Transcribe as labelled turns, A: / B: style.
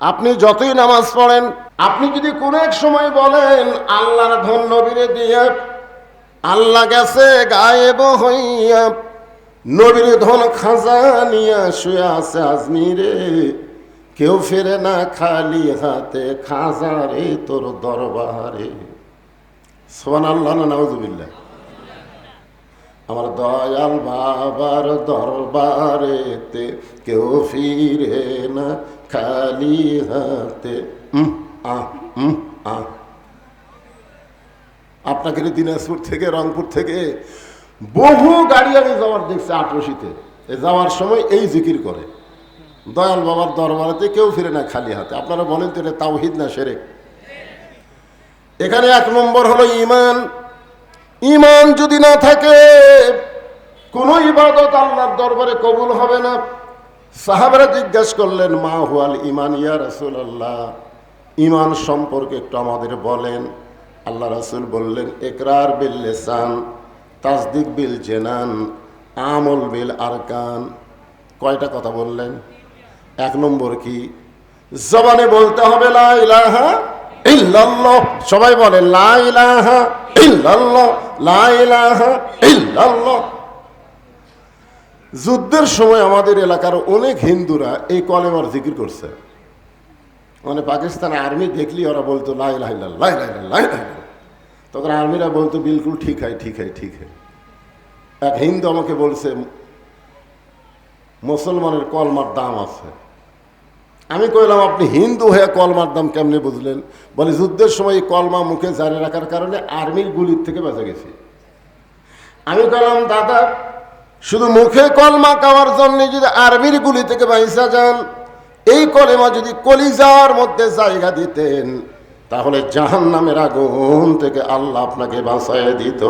A: আপনি যতই নামাজ পড়েন, আপনি যদি কোন এক সময় বলেন, আল্লাহর ধন নবীরে দিয়ে আল্লাহ গেছে গায়েব হইয়া নবীর ধন খাজা নিয়া শুয়ে আছে আজমিরে কেউ ফেরে না খালি হাতে, খাজা রে তোর দরবারে। সোহান আল্লাহ না আমার দয়াল বাবার দরবারেতে কেউ ফিরে না খালি হাতে। আপনাকে দিনাজপুর থেকে, রংপুর থেকে বহু গাড়ি আমি যাওয়ার দেখছি আটরশিতে। যাওয়ার সময় এই জিকির করে। দয়াল বাবার দরবারেতে কেউ ফিরে না খালি হাতে। আপনারা বলেন তো তাওহিদ না সেরে এখানে এক নম্বর হলো ইমান ইমান যদি না থাকে, কোনো ইবাদত আল্লাহর দরবারে কবুল হবে না। সাহাবারা জিজ্ঞাসা করলেন, মা হুয়াল ইমান ইয়া রাসূলুল্লাহ? ইমান সম্পর্কে একটু আমাদের বলেন। আল্লাহ রাসূল বললেন একরার বিল লিসান। তাসদিক বিল জেনান, আমল বিল আরকান। কয়টা কথা বললেন? এক নম্বর কি? জবানে বলতে হবে লা ইল্লাল্লাহ। সবাই বলে লা ইল্লাল্লাহ লা ইল্লাল্লাহ। যুদ্ধের সময় আমাদের এলাকার অনেক হিন্দুরা এই কলেমার জিকির করছে। মানে পাকিস্তান আর্মি দেখলি ওরা বলতো লাই লাই লাই লাই লাই লাই তখন আর্মিরা বলতো, বিলকুল ঠিক হয় ঠিক হয় ঠিক হয়। এক হিন্দু আমাকে বলছে, মুসলমানের কলমার দাম আছে। আমি কইলাম, আপনি হিন্দু হয়ে কলমার দাম কেমনে বুঝলেন? বলে, যুদ্ধের সময় এই কলমা মুখে জারি রাখার কারণে আর্মির গুলির থেকে বেঁচে গেছি। আমি কইলাম, দাদা, শুধু মুখে কলমা খাওয়ার জন্য যদি আর্মির গুলি থেকে বাইসা যান, এই কলেমা যদি কলিজার মধ্যে জায়গা দিতেন তাহলে জাহান নামের আগুন থেকে আল্লাহ আপনাকে বাঁচায় দিত।